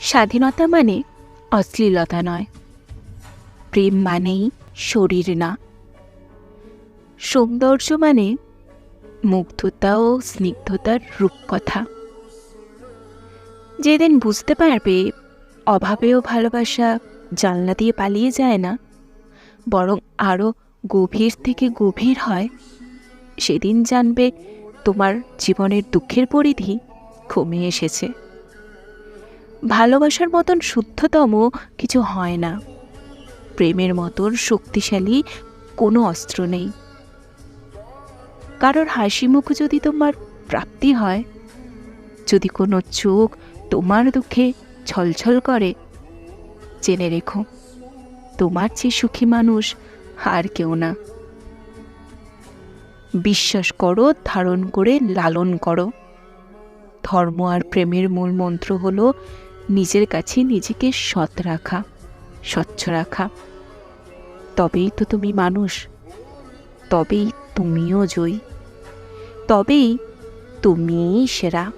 স্বাধীনতা মানে অশ্লীলতা নয়। প্রেম মানেই শরীর না। সৌন্দর্য মানে মুগ্ধতা ও স্নিগ্ধতার রূপকথা। যেদিন বুঝতে পারবে অভাবেও ভালোবাসা জানলা দিয়ে পালিয়ে যায় না, বরং আরও গভীর থেকে গভীর হয়, সেদিন জানবে তোমার জীবনের দুঃখের পরিধি কমে এসেছে। ভালোবাসার মতন শুদ্ধতম কিছু হয় না। প্রেমের মতন শক্তিশালী কোনো অস্ত্র নেই। কারোর হাসি মুখ যদি তোমার প্রাপ্তি হয়, যদি কোনো চোখ তোমার দুঃখে ছলছল করে, জেনে রেখো, তোমার চেয়ে সুখী মানুষ আর কেউ না। বিশ্বাস করো, ধারণ করে লালন করো। ধর্ম আর প্রেমের মূল মন্ত্র হলো নিজের কাছে নিজেকে সৎ রাখা, স্বচ্ছ রাখা। তবেই তো তুমি মানুষ, তবেই তুমিও জয়ী, তবেই তুমিই সেরা।